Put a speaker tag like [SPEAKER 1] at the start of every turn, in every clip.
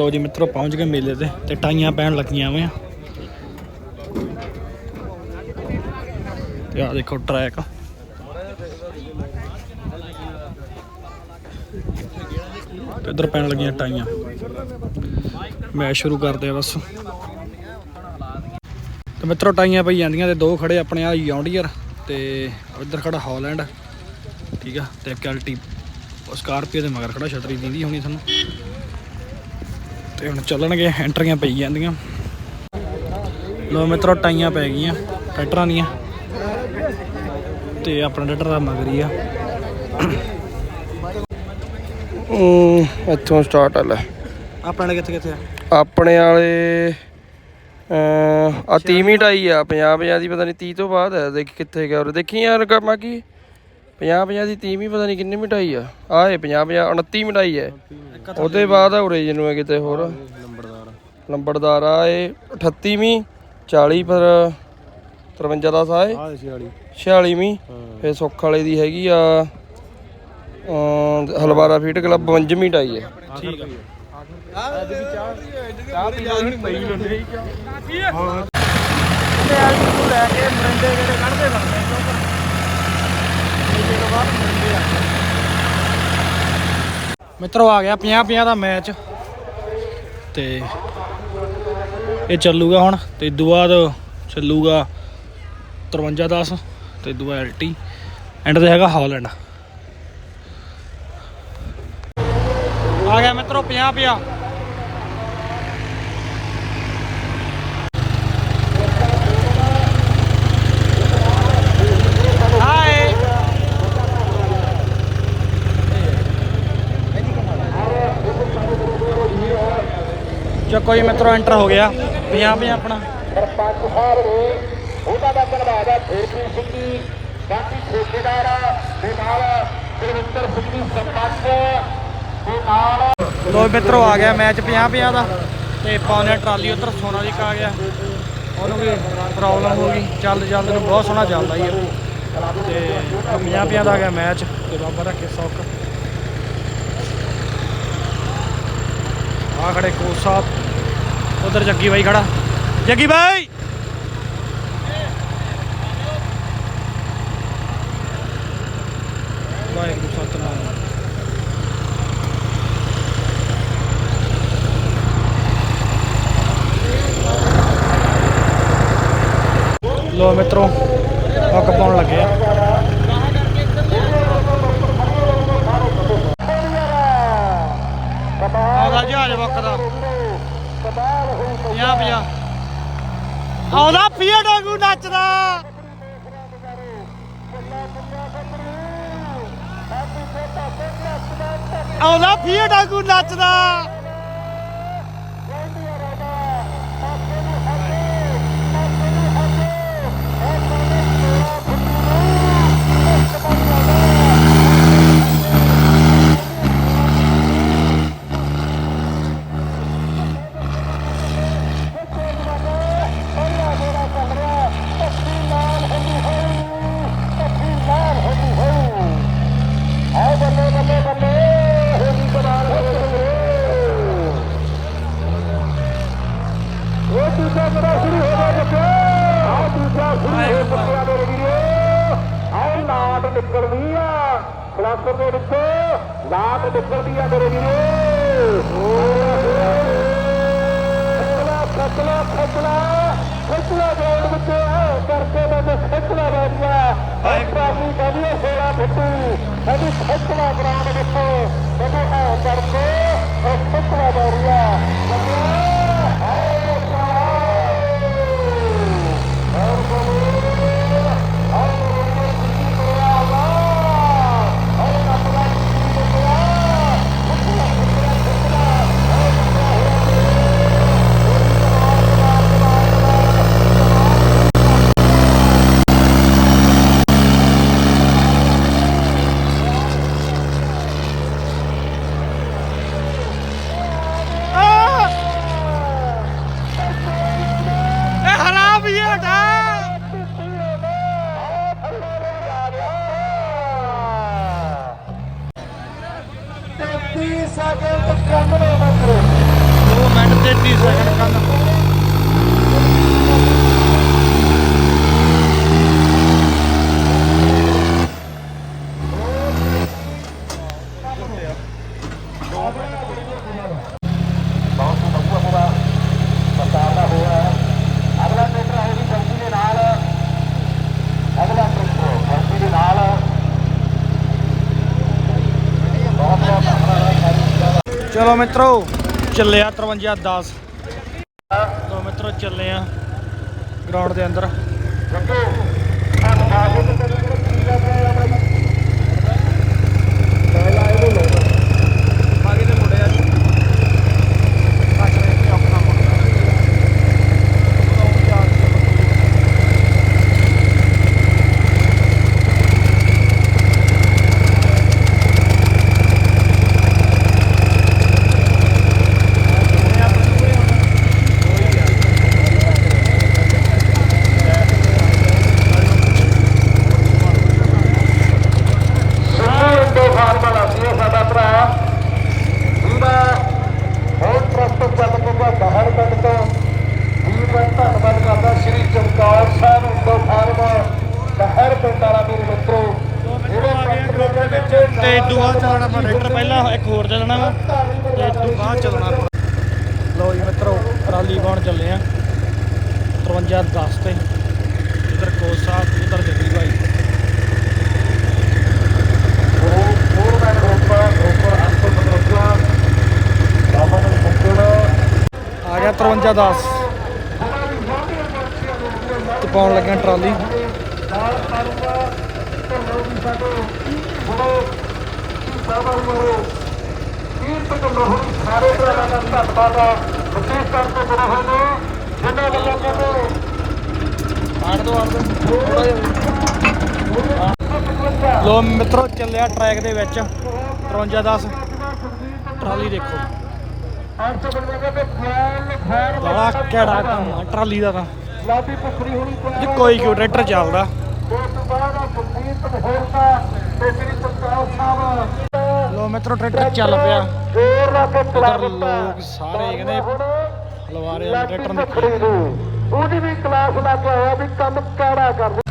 [SPEAKER 1] ਲੋ ਜੀ ਮਿੱਤਰੋ, ਪਹੁੰਚ ਗਏ ਮੇਲੇ ਤੇ ਤੇ ਟਾਈਆਂ ਪੈਣ ਲੱਗੀਆਂ ਹੋਈਆਂ। ਤੇ ਆ ਦੇਖੋ ਟਰੈਕ ਤੇ ਪੈਣ ਲੱਗੀਆਂ ਟਾਈਆਂ। ਮੈਚ ਸ਼ੁਰੂ ਕਰਦੇ ਆ ਬਸ। ਤੇ ਮਿੱਤਰੋ, ਟਾਈਆਂ ਪਈ ਜਾਂਦੀਆਂ ਤੇ ਦੋ ਖੜੇ ਆਪਣੇ ਆ ਯੌਂਡੀਅਰ ਤੇ ਇੱਧਰ ਖੜਾ ਹਾਲੈਂਡ ਠੀਕ ਆ, ਤੇ ਕੈਲਟੀ ਸਕਾਰਪੀਓ ਦੇ ਮਗਰ ਖੜਾ, ਛਤਰੀ ਦਿੰਦੀ ਹੋਣੀ ਤੁਹਾਨੂੰ। ਤੇ ਹੁਣ ਚੱਲਣਗੇ ਐਂਟਰੀਆਂ ਪਈ ਜਾਂਦੀਆਂ। ਲੋ ਮਿੱਤਰੋ ਟਾਈਆਂ ਪੈ ਗਈਆਂ ਟਰੈਕਟਰਾਂ ਦੀਆਂ। ਤੇ ਆਪਣਾ ਟਰੈਕਟਰ ਦਾ ਮਗਰ ਆ।
[SPEAKER 2] ਇੱਥੋਂ ਸਟਾਰਟ ਆ ਲੈ।
[SPEAKER 1] ਆਪਣੇ ਕਿੱਥੇ ਕਿੱਥੇ ਆ?
[SPEAKER 2] ਆਪਣੇ ਵਾਲੇ ਆ ਤੀਵੀਂ ਢਾਈ ਆ 50 50 ਦੀ ਪਤਾ ਨਹੀਂ 30 ਤੋਂ ਬਾਅਦ ਹੈ ਦੇਖ ਕਿੱਥੇ ਗਿਆ ਉਹ ਦੇਖੀ ਯਾਰ ਕੰਮਾ ਕੀ? 50 50 ਦੀ ਤੀਵੀਂ ਪਤਾ ਨਹੀਂ ਕਿੰਨੀ ਮਿਟਾਈ ਆ। ਆਏ 50 50 29 ਮਿਟਾਈ ਹੈ। ਉਹਦੇ ਬਾਅਦ ਆ ਉਰੇ ਜਿਹਨੂੰ ਹੈ ਕਿਤੇ ਹੋਰ।
[SPEAKER 1] ਨੰਬਰਦਾਰ
[SPEAKER 2] ਨੰਬਰਦਾਰ ਆ ਇਹ 38ਵੀਂ 40 ਪਰ 53 ਦਾ ਸਾਏ
[SPEAKER 1] ਆ ਸੀ ਵਾਲੀ
[SPEAKER 2] 46ਵੀਂ ਫੇ ਸੁੱਖ ਵਾਲੇ ਦੀ ਹੈਗੀ ਆ ਹਲਵਾਰਾ ਫੀਟ ਕਲੱਬ 52ਵੀਂ ਢਾਈ ਹੈ।
[SPEAKER 1] ਠੀਕ ਆ। ਲੈ ਕੇ ਮਰਿੰਡੇ ਜਿਹੜੇ ਕੱਢਦੇ ਫਿਰਦੇ ਕਿਉਂਕਿ ਮੇਲੇ ਤੋਂ ਬਾਅਦ ਮਰਿੰਡੇ ਆ ਮਿੱਤਰੋ ਆ ਗਿਆ 50 50 ਦਾ ਮੈਚ ਤੇ ਇਹ ਚੱਲੂਗਾ ਹੁਣ, ਤੇ ਇਦੋਂ ਬਾਅਦ ਚੱਲੂਗਾ 53 10 ਤੇ ਇਦੋਂ ਬਾਅਦ ਐਲਟੀ। ਐਂਡ ਤੇ ਹੈਗਾ ਹਾਲੈਂਡ। ਆ ਗਿਆ ਮਿੱਤਰੋ 50 50 ਚੱਕੋ ਜੀ ਮਿੱਤਰੋ ਐਂਟਰ ਹੋ ਗਿਆ। 50 50 ਆਪਣਾ।
[SPEAKER 3] ਸਰਪੰਚ ਸਾਹਿਬ ਨੇ ਉਹਦਾ ਦਾ ਧੰਨਵਾਦ ਹੈ। ਫੇਰਪੀ ਸਿੰਘ ਜੀ ਬਾਕੀ ਠੇਕੇਦਾਰ ਦੇ ਨਾਲ ਕੁਲਵਿੰਦਰ ਸਿੰਘ ਜੀ ਸਰਪੰਚ ਦੇ ਨਾਲ।
[SPEAKER 1] ਲੋ ਮਿੱਤਰੋ ਆ ਗਿਆ ਮੈਚ 50 50 ਦਾ। ਤੇ ਪਾਉਣੇ ਟਰਾਲੀ ਉਧਰ ਸੋਨਾ ਜੀ ਆ ਗਿਆ। ਉਹਨੂੰ ਵੀ ਪ੍ਰੋਬਲਮ ਹੋ ਗਈ। ਚੱਲ ਜਲਦ ਨੂੰ ਬਹੁਤ ਸੋਹਣਾ ਚੱਲਦਾ ਹੀ ਇਹ। ਤੇ 50 50 ਦਾ ਆ ਗਿਆ ਮੈਚ ਤੇ ਬਾਬਾ ਰੱਖੇ ਸੌਕ ਆ ਖੜੇ ਕੋਚ ਸਾਹਿਬ ਉਧਰ ਜੱਗੀ ਬਾਈ ਖੜਾ। ਜੱਗੀ ਬਾਈ! ਵਾਹਿਗੁਰੂ ਸਤਨਾਮ। ਲੋ ਮਿੱਤਰੋ ਹੱਕ ਪਾਉਣ ਲੱਗੇ ਆ ਆਉਂਦਾ ਜਹਾਜ਼ ਵਕਦਾ 50 50 ਆਉਂਦਾ ਪੀਏ ਡਾਂਗੂ ਨੱਚਦਾ ਆਉਂਦਾ ਪੀਏ ਡਾਂਗੂ ਨੱਚਦਾ।
[SPEAKER 3] ਚਲੋ ਮਿੱਤਰੋ ਚੱਲਿਆ 53 10 ਲੋ ਮਿੱਤਰੋ ਚੱਲੇ ਆ ਗਰਾਊਂਡ ਦੇ ਅੰਦਰ
[SPEAKER 1] ਜੱਗੇ ਆਗੇ ਤੇ ਤੇਰੇ ਕੀ ਕਰ ਰਿਹਾ ਬਾਈ ਪਹਿਲਾ ਇਹਨੂੰ ਲੋ
[SPEAKER 3] ਆਗੇ ਦੇ ਮੁੰਡੇ ਆ ਜੀ ਕੱਟ ਰਹੇ ਤੇ ਆਪਣਾ ਮੁੰਡਾ
[SPEAKER 1] ਸਿੱਧੂ ਇੰਡੋ ਫਾਰਮ ਵਾਲਾ ਸੀ ਇਹ ਸਾਡਾ ਭਰਾ ਜਿਹਦਾ ਬਹੁਤ ਟਰੱਕ ਚੱਲ ਕੇ ਗਿਆ ਦਹਰ ਪਿੰਡ ਤੋਂ ਵੀਰ ਦਾ ਧੰਨਵਾਦ ਕਰਦਾ ਸ਼੍ਰੀ ਚਮਕੌਰ ਸਾਹਿਬ ਇੰਡੋ ਫਾਰਮ ਦਹਰ ਪਿੰਡ ਵਾਲਾ ਮੇਰੇ ਮਿੱਤਰੋ ਜਿਹੜੇ ਪੰਜ ਦੇ ਵਿੱਚ
[SPEAKER 3] ਤੇ ਇਦੋਂ ਚੱਲਣਾ ਆਪਾਂ ਟਰੈਕਟਰ ਪਹਿਲਾਂ, ਇੱਕ ਹੋਰ ਚੱਲਣਾ ਵਾ। ਤੇ ਇਦੋਂ ਚੱਲਣਾ ਲਓ ਜੀ ਮਿੱਤਰੋ, ਟਰਾਲੀ ਪਾਉਣ ਚੱਲੇ ਆ। 53 10 ਤੇ। ਇਧਰ ਕੋਚ ਸਾਹਿਬ, ਉਧਰ ਜੱਗੀ ਭਾਈ। ਆ ਗਿਆ 53 10 ਤੇ ਪਾਉਣ ਲੱਗਿਆ ਟਰਾਲੀ।
[SPEAKER 1] ਨਾਲ ਕਰੂਗਾ ਤੁਹਾਨੂੰ ਵੀ ਸਾਡੇ ਗੁਰੂ ਬਾਬਾ ਨੂੰ ਤੀਰਥ ਤੋਂ ਸਾਰੇ ਭਰਾਵਾਂ ਦਾ ਧੰਨਵਾਦ ਆ ਵਿਸ਼ੇਸ਼ ਕਰਕੇ ਗੁਰੂ ਹੋਏ ਨੇ ਜਿਨ੍ਹਾਂ ਵੱਲੋਂ ਕਹਿੰਦੇ
[SPEAKER 3] ਆੜ ਦੋ ਆੜ ਦੋ ਥੋੜਾ ਜਿਹਾ ਲੋ ਮਿੱਤਰੋ, ਚੱਲਿਆ ਟਰੈਕ ਦੇ ਵਿੱਚ। 53 10 ਟਰਾਲੀ ਦੇਖੋ। ਬੜਾ ਕਿਹੜਾ ਕੰਮ ਆ, ਟਰਾਲੀ ਦਾ ਤਾਂ।
[SPEAKER 1] ਲਾਡੀ ਪੁਖਰੀ ਹੋਣੀ
[SPEAKER 3] ਜੀ ਕੋਈ ਕਿਉਂ ਟਰੈਕਟਰ ਚੱਲਦਾ।
[SPEAKER 1] ਉਸ ਤੋਂ ਬਾਅਦ ਆ ਸੁਖਬੀਰ ਤੇ ਸ੍ਰੀ ਚਮਕੌਰ ਸਾਹਿਬ।
[SPEAKER 3] ਲੋ ਮਿੱਤਰੋ ਟਰੈਕਟਰ ਚੱਲ ਪਿਆ।
[SPEAKER 1] ਜੋਰ ਲਾ ਕੇ ਚਲਾ
[SPEAKER 3] ਲੋਕ ਸਾਰੇ ਕਹਿੰਦੇ ਹਲਵਾਰੇ ਟਰੈਕਟਰ
[SPEAKER 1] ਨੂੰ। ਉਹਦੀ ਵੀ ਕਲਾਸ ਲਾ ਕੇ ਆਇਆ ਵੀ ਕੰਮ ਕਿਹੜਾ ਕਰਦੇ।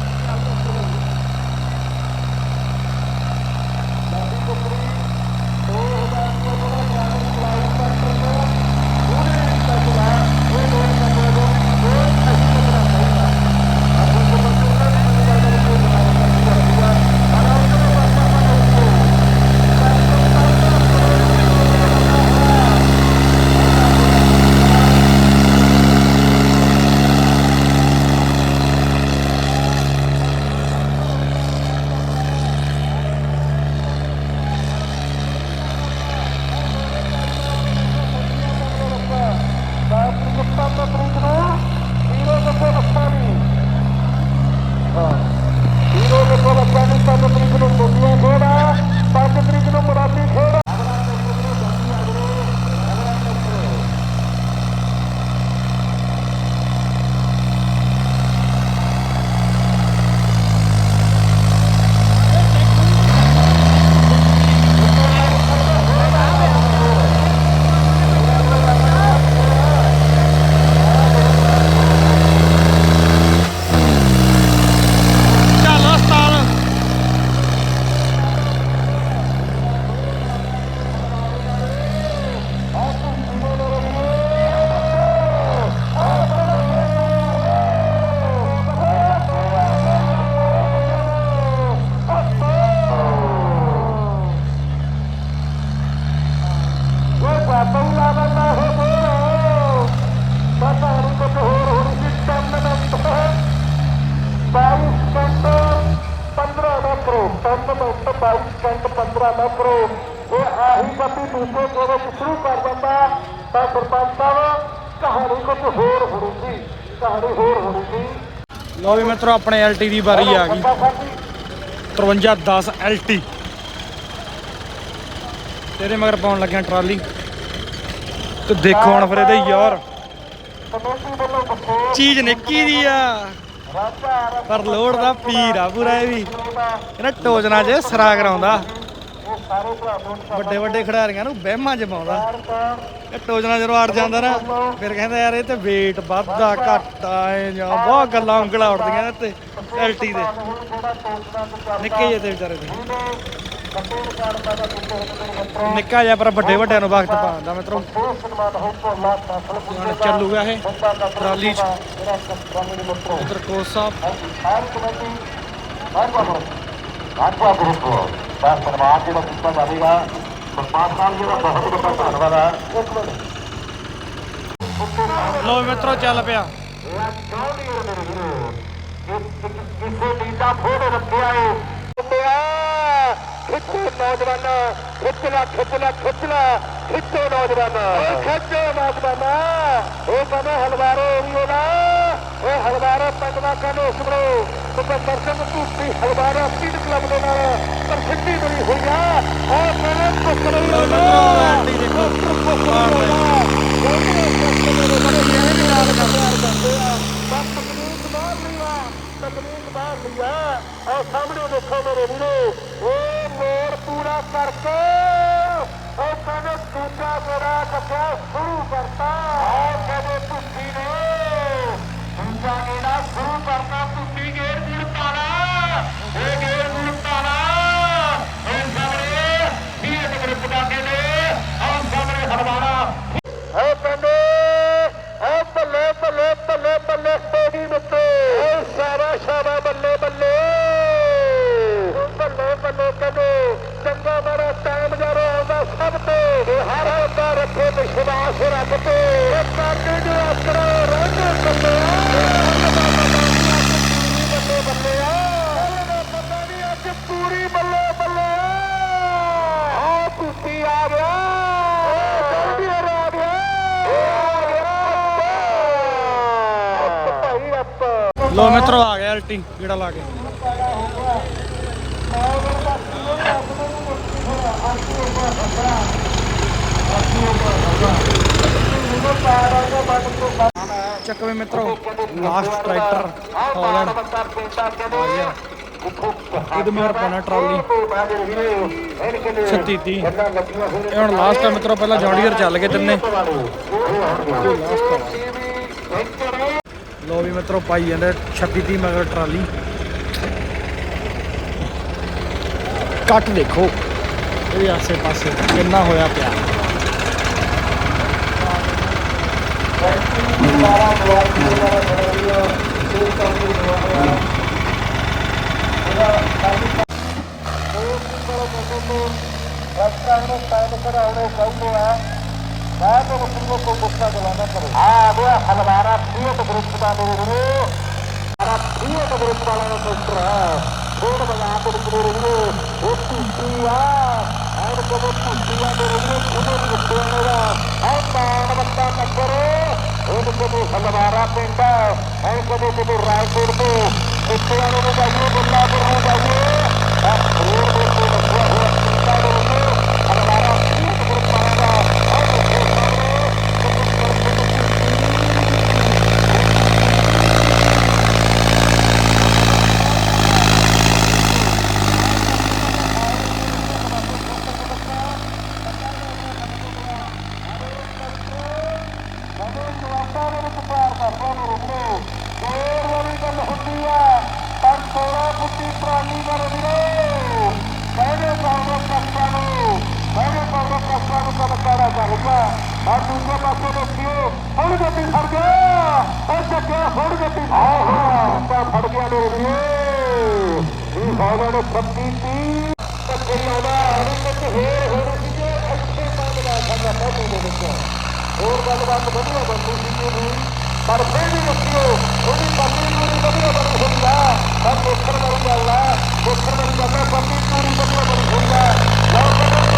[SPEAKER 1] ਕੁਝ ਹੋਰ ਹੋਣੀ ਸੀ ਕਹਾਣੀ ਹੋਰ ਹੋਣੀ ਸੀ
[SPEAKER 3] ਲੋ ਵੀ ਮਿੱਤਰੋ ਆਪਣੇ ਐਲਟੀ ਦੀ ਵਾਰੀ ਆ ਗਈ। 53 10 ਐਲਟੀ ਤੇਰੇ ਮਗਰ ਪਾਉਣ ਲੱਗਿਆ ਟਰਾਲੀ। ਤੇ ਦੇਖੋ ਹੁਣ ਫਿਰ ਇਹਦੇ ਯਾਰ। ਚੀਜ਼ ਨਿੱਕੀ ਦੀ ਆ। ਪਰ ਲੋੜ ਦਾ ਪੀਰ ਆ ਪੂਰਾ ਇਹ ਵੀ। ਇਹਨਾਂ ਟੋਜਨਾ 'ਚ ਸਰਾ ਕਰਾਉਂਦਾ
[SPEAKER 1] ਸਾਰੇ ਭਰਾਵਾਂ ਨੂੰ
[SPEAKER 3] ਵੱਡੇ ਵੱਡੇ ਖਿਡਾਰੀਆਂ ਨੂੰ ਵਹਿਮਾਂ ਚ ਪਾਉਂਦਾ ਇਹ ਟੋਜਣਾ ਜਦੋਂ ਅੜ ਜਾਂਦਾ ਨਾ ਫਿਰ ਕਹਿੰਦਾ ਯਾਰ ਇਹ ਤੇ weight ਵੱਧਦਾ ਘਟਦਾ ਐ ਜਾਂ ਬਹੁਤ ਗੱਲਾਂ ਉਂਗਲਾਂ ਉੱਡਦੀਆਂ ਤੇ ਐਲਟੀ ਦੇ। ਨਿੱਕੇ ਜਿਹੇ ਤੇ ਵਿਚਾਰੇ ਦੇ। ਨਿੱਕਾ ਜਿਹਾ ਪਰ ਵੱਡੇ ਵੱਡਿਆਂ ਨੂੰ ਵਕਤ ਪਾਉਂਦਾ ਮਿੱਤਰੋ। ਹੁਣ ਚੱਲੂਗਾ ਇਹ ਟਰਾਲੀ ਚ। ਉਧਰ ਕੋਚ ਸਾਹਿਬ।
[SPEAKER 1] ਆਜਾ ਗਰੁੱਪ ਦਾ ਸਨਮਾਨ ਜਿਹੜਾ ਕੀਤਾ ਜਾਵੇਗਾ ਸਰਪੰਚ ਸਾਹਿਬ ਜੀ ਦਾ ਬਹੁਤ ਬਹੁਤ ਧੰਨਵਾਦ ਹੈ ਇੱਕ ਮਿੰਟ।
[SPEAKER 3] ਲੋ ਮਿੱਤਰੋ ਚੱਲ ਪਿਆ।
[SPEAKER 1] ਕਿਸੇ ਲੀਡਾ ਫੋੜ ਰੱਖਿਆ ਏ। ਖਿੱਚੋ ਨੌਜਵਾਨ ਖਿੱਚ ਲੈ ਖਿੱਚ ਲੈ ਖਿੱਚ ਨੌਜਵਾਨ। ਓ ਖਿੱਚੋ ਨੌਜਵਾਨ। ਉਹ ਕਹਿੰਦੇ ਹਲਵਾਰੋ ਏਰੀਏ ਦਾ ਉਹ ਹਲਵਾਰੋ ਪਿੰਡ ਦਾ ਉਸ ਬਰੋ ਸੁਪਰ ਸਿੰਘ ਧੂਪੀ ਹਲਵਾਰਾ ਸਪੀਡ ਕਲੱਬ ਦੇ ਨਾਲ ਪ੍ਰਸਿੱਧੀ ਬਣੀ ਹੋਈ ਆ ਉਹ ਕਹਿੰਦੇ ਕੁੱਕੜੀ
[SPEAKER 3] ਲੋ ਮਿੱਤਰੋ ਐਲਟੀ ਦੇਖੋ
[SPEAKER 1] ਸਾਹਮਣੇ ਦੇਖੋ ਮੇਰੇ ਵੀਰੋ ਉਹ ਮੋੜ ਪੂਰਾ ਕਰਕੇ ਉਹ ਕਹਿੰਦੇ ਦੂਜਾ ਮੇਰਾ ਕੱਟਿਆ ਸ਼ੁਰੂ ਕਰਤਾ ਉਹ ਕਹਿੰਦੇ ਭੁੱਖੀ ਨੇ ਦੂਜਾ ਮੇਰਾ ਸ਼ੁਰੂ ਕਰਤਾ ਭੁੱਖੀ ਗੇੜ ਗੁੜ ਪਾਲਾ ਇਹ ਗੇੜ ਗੁੜ ਪਾਲਾ ਇਹ ਸਾਹਮਣੇ ਵੀਰ ਗਰੁੱਪ ਦਾ ਕਹਿੰਦੇ ਆਹ ਸਾਹਮਣੇ ਹਲਵਾਰਾ ਓ ਬੰਦੇ ਓ ਬੱਲੇ ਬੱਲੇ ਬੱਲੇ ਬੱਲੇ ਤੇਰੀ ਮਿੱਤੇ ਓ ਸ਼ਾਬਾ ਸ਼ਾਬਾ ਬੱਲੇ ਬੱਲੇ ਓ ਬੱਲੇ ਬੱਲੇ ਕਦੇ ਚੰਗਾ ਮਾਰਾ ਟਾਈਮ ਜਦੋਂ ਆਉਂਦਾ ਸਭ ਤੇ ਇਹ ਹਰ ਹੁੰਦਾ ਰੱਖੇ ਵਿਸ਼ਵਾਸ ਰੱਬ ਤੇ ਇਹ ਕਰਦੇ ਜੋ ਅਸਰ ਰਹਿੰਦੇ ਬੱਲੇ ਬੱਲੇ ਬੱਲੇ ਆ ਪਤਾ ਨਹੀਂ ਅੱਜ ਪੂਰੀ ਬੱਲੇ ਬੱਲੇ ਆ ਕੁੱਤੀ ਆ ਗਿਆ ਜਲਦੀ ਆ ਗਿਆ ਭਾਈ ਅੱਪ
[SPEAKER 3] ਲੋ ਮਿੱਤਰੋ ਆ ਗਿਆ ਐਲਟੀ ਜਿਹੜਾ ਲਾ ਕੇ ਚੱਕਵੇਂ ਮਿੱਤਰੋ ਲਾਸਟ ਟਰੈਕਟਰ ਹਾਲੈਂਡ ਇਹਦੇ ਮਗਰ ਪਾਣਾ ਟਰਾਲੀ। 36 30 ਇਹ ਹੁਣ ਲਾਸਟ ਆ ਮਿੱਤਰੋ ਪਹਿਲਾਂ ਜੌਂਡੀਅਰ ਚੱਲ ਗਏ ਤਿੰਨੇ। ਲੋ ਵੀ ਮਿੱਤਰੋ ਪਾਈ ਜਾਂਦੇ 36 30 ਮਗਰ ਟਰਾਲੀ। ਕੱਟ ਦੇਖੋ। ਇਹ ਆਸੇ ਪਾਸੇ ਕਿੰਨਾ ਹੋਇਆ ਪਿਆ।
[SPEAKER 1] ਆ ਗਿਆ ਹਲਵਾਰਾ ਫੀਟ ਗਰੁੱਪ ਦਾ ਮੇਰੇ ਵੀਰੋ ਹਲਵਾਰਾ ਫੀਟ ਗਰੁੱਪ ਵਾਲਾ ਦਾ ਟਰੈਕਟਰ ਹੈ ਛੋੜ ਬਣਾ ਕੇ ਮੇਰੇ ਵੀਰੋ ਉਹ ਟੁੱਟੀ ਆ ਕਦੇ ਟੁੱਟੀ ਆ ਉਹਦੇ ਵਿੱਚ ਦਾ ਐ ਮਾਨ ਬੱਤਾ ਨਗਰ ਉਹ ਕਦੇ ਹਲਵਾਰਾ ਪਿੰਡ ਐ ਕਦੇ ਕਦੇ ਰਾਏਪੁਰ ਤੋਂ ਕੁੱਤਿਆਂ ਨੂੰ ਜਾਈਏ ਬੱਲਾ ਨੂੰ ਜਾਈਏ ਆ ਰੋਡ ਦੇ ਉੱਤੇ ਲੱਗਿਆ ਹੋਇਆ ਪਿੰਡਾਂ ਦੇ ਵਿੱਚ ਹਲਵਾਰਾ ਫੀਟ ਗਰੁੱਪ ਵਾਲਾ ਦਾ ਆਹ ਦੇਖੋ ਸਾਹਮਣੇ ਹੁਣ ਗੱਡੀ ਫੜ ਗਿਆ ਉਹ ਚੱਕਿਆ ਹੁਣ ਗੱਡੀ ਆਹਾ ਫੜ ਗਿਆ ਮੇਰੇ ਵੀਰੋ ਇਹ ਹੋਗਾ ਨੇ 36 30 ਕੱਟੇ ਆਉਂਦਾ ਹਣੀ ਵਿੱਚ ਹੋਰ ਹੋਰ ਸੀ ਜੇ ਅੱਛੇ ਮੰਗਦਾ ਸਾਡਾ ਫੋਟੋ ਦੇ ਵਿੱਚ ਹੋਰ ਗੱਲਬਾਤ ਵਧੀਆ ਬਣਦੀ ਸੀ ਜੀ ਪਰ ਫਿਰ ਵੀ ਰੱਖਿਓ ਉਹਦੀ ਬੰਦੀ ਪੂਰੀ ਵਧੀਆ ਬੰਦ ਹੋਈ ਆ ਪਰ ਦੇਖਣ ਵਾਲੀ ਗੱਲ ਆ ਦੇਖਣ ਬੰਦੀ ਪੂਰੀ ਵਧੀਆ ਬਣੀ ਹੋਈ ਲਓ ਕਹਿੰਦੇ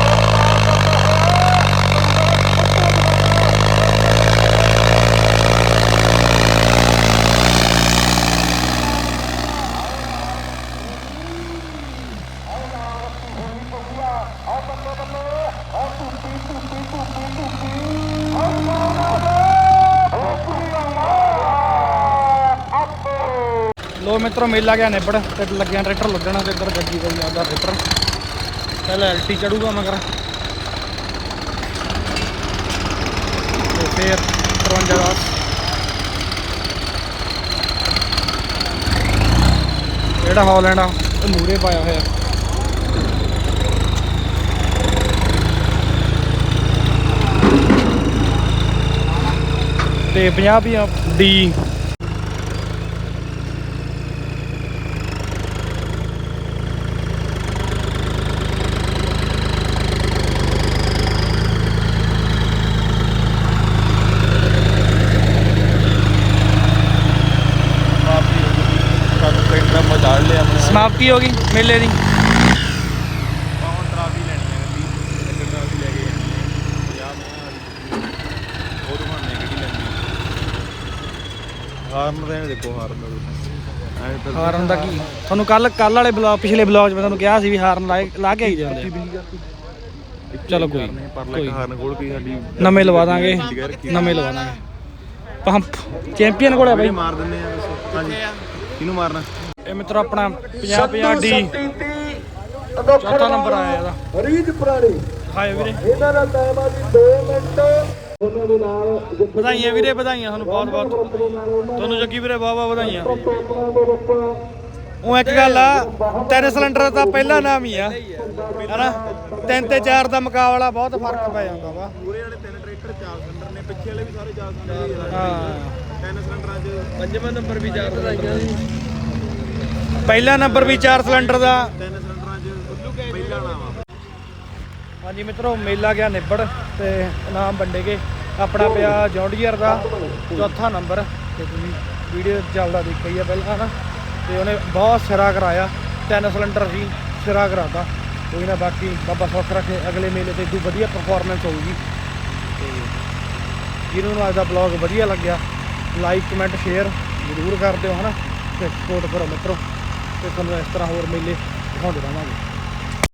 [SPEAKER 3] ਮਿੱਤਰੋ, ਮੇਲਾ ਗਿਆ ਨਿਬੜ ਤੇ ਲੱਗਿਆ ਟਰੈਕਟਰ ਲੱਗਣਾ ਤੇ ਇੱਧਰ ਗੱਡੀ ਦਾ ਆਦਾ ਟਰੈਕਟਰ। ਪਹਿਲਾਂ ਐਲਟੀ ਚੜੂਗਾ ਮਗਰ। ਤੇ ਫਿਰ 53 ਦਾ। ਜਿਹੜਾ ਹਾਲੈਂਡ ਆ ਉਹ ਮੂਰੇ ਪਾਇਆ ਹੋਇਆ। ਤੇ 50 50 ਡੀ
[SPEAKER 4] ਸਾਨੂੰ ਟਰੈਕਟਰ ਮਜਾੜ ਲਿਆ ਆਪਣੇ
[SPEAKER 3] ਸਮਾਪਤੀ ਹੋ ਗਈ ਮੇਲੇ ਦੀ।
[SPEAKER 4] ਹੁਣ ਟਰਾਫੀ ਲੈਣੀ ਹੈ ਗੱਡੀ। ਇੱਕ ਟਰਾਫੀ ਲੈ ਕੇ ਜਾਣੀ ਹੈ 50 ਮੈਂ ਉਹ ਦਿਖਾਉਣੇ ਕਿਹੜੀ ਲੈਣੀ ਹੈ ਹਾਰਨ ਦੇ ਦੇਖੋ ਹਾਰਨ ਦਾ ਐ ਤਾਂ
[SPEAKER 3] ਹਾਰਨ ਦਾ ਕੀ? ਤੁਹਾਨੂੰ ਕੱਲ ਕੱਲ ਵਾਲੇ ਬਲੌਗ ਪਿਛਲੇ ਬਲੌਗ 'ਚ ਮੈਂ ਤੁਹਾਨੂੰ ਕਿਹਾ ਸੀ ਵੀ ਹਾਰਨ ਲਾ ਕੇ ਆਈ ਜਾਂਦੇ। ਚਲੋ ਕੋਈ ਕੋਈ
[SPEAKER 4] ਲੈ ਹਾਰਨ ਕੋਲ ਕੀ ਸਾਡੀ
[SPEAKER 3] ਨਵੇਂ ਲਵਾ ਦਾਂਗੇ। ਨਵੇਂ ਲਵਾ ਦਾਂਗੇ। ਪੰਪ ਚੈਂਪੀਅਨ ਕੋਲ ਬਾਈ।
[SPEAKER 4] ਮਾਰ ਦਿੰਨੇ ਆ? ਹਾਂਜੀ। ਕਿਹਨੂੰ ਮਾਰਨਾ?
[SPEAKER 3] ਇਹ ਮਿੱਤਰ ਆਪਣਾ 50 50 ਡੀ। ਚੌਥਾ ਨੰਬਰ ਆਇਆ ਇਹਦਾ।
[SPEAKER 1] ਰੀਜ ਪੁਰਾਣੀ।
[SPEAKER 3] ਹਾਏ ਵੀਰੇ।
[SPEAKER 1] ਇਹਨਾਂ ਦਾ ਟਾਈਮ ਆ ਜੀ 2 ਮਿੰਟ। ਉਹਨਾਂ ਦੇ ਨਾਲ ਜਿੱਥੇ
[SPEAKER 3] ਵਧਾਈਆਂ ਵੀਰੇ ਵਧਾਈਆਂ ਤੁਹਾਨੂੰ ਬਹੁਤ ਬਹੁਤ। ਤੁਹਾਨੂੰ ਜੱਗੀ ਵੀਰੇ ਬਹੁਤ ਬਹੁਤ ਵਧਾਈਆਂ।
[SPEAKER 1] ਦੇ
[SPEAKER 3] ਉਹ ਇੱਕ ਗੱਲ ਆ ਤਿੰਨ ਸਿਲੰਡਰ ਤਾਂ ਪਹਿਲਾ ਨਾਮ ਹੀ ਆ। ਹਨਾ? ਤਿੰਨ ਤੇ ਚਾਰ ਦਾ ਮੁਕਾਬਲਾ ਬਹੁਤ ਫ਼ਰਕ ਪੈ ਜਾਂਦਾ ਵਾ।
[SPEAKER 4] ਪੂਰੇ ਵਾਲੇ ਤਿੰਨ ਟਰੈਕਟਰ ਚਾਰ ਸਿਲੰਡਰ ਨੇ ਪਿੱਛੇ ਵਾਲੇ ਵੀ ਸਾਰੇ ਚਾਰ ਸਿਲੰਡਰ
[SPEAKER 3] ਹੀ।
[SPEAKER 4] ਤਿੰਨ ਸਿਲੰਡਰਾਂ 'ਚ
[SPEAKER 2] ਪੰਜਵਾਂ ਨੰਬਰ ਵੀ ਚਾਰ ਵਧਾਈਆਂ ਜੀ
[SPEAKER 3] ਪਹਿਲਾ ਨੰਬਰ ਵੀ ਚਾਰ ਸਿਲੰਡਰ ਦਾ।
[SPEAKER 4] ਤਿੰਨ ਸਿਲੰਡਰਾਂ 'ਚ ਪਹਿਲਾ ਨਾਮ ਆ।
[SPEAKER 3] ਹਾਂਜੀ ਮਿੱਤਰੋ ਮੇਲਾ ਗਿਆ ਨਿਬੜ ਤੇ ਇਨਾਮ ਵੰਡੇ ਗਏ। ਆਪਣਾ ਪਿਆ ਜੌਂਡੀਅਰ ਦਾ ਚੌਥਾ ਨੰਬਰ। ਤੇ ਤੁਸੀਂ ਵੀਡੀਓ ਚੱਲਦਾ ਦੇਖਿਆ ਹੀ ਆ ਪਹਿਲਾਂ ਹਨਾ ਤੇ ਉਹਨੇ ਬਹੁਤ ਸਿਰਾ ਕਰਾਇਆ। ਤਿੰਨ ਸਿਲੰਡਰ ਸੀ ਸਿਰਾ ਕਰਾਤਾ। ਕੋਈ ਨਾ ਬਾਕੀ ਬਾਬਾ ਸੁੱਖ ਰੱਖੇ ਅਗਲੇ ਮੇਲੇ ਤੇ ਇਦੋਂ ਵਧੀਆ ਪਰਫਾਰਮੈਂਸ ਹੋਊਗੀ। ਤੇ ਜਿਹਨੂੰ ਨੂੰ ਅੱਜ ਦਾ ਬਲੌਗ ਵਧੀਆ ਲੱਗਿਆ। ਲਾਈਕ ਕਮੈਂਟ ਸ਼ੇਅਰ ਜ਼ਰੂਰ ਕਰ ਦਿਓ ਹਨਾ? ਤੇ ਸਪੋਰਟ ਕਰੋ ਮਿੱਤਰੋ। ਤੇ ਤੁਹਾਨੂੰ ਇਸ ਤਰ੍ਹਾਂ ਹੋਰ ਮੇਲੇ ਦਿਖਾਉਂਦੇ ਰਹਾਂਗੇ।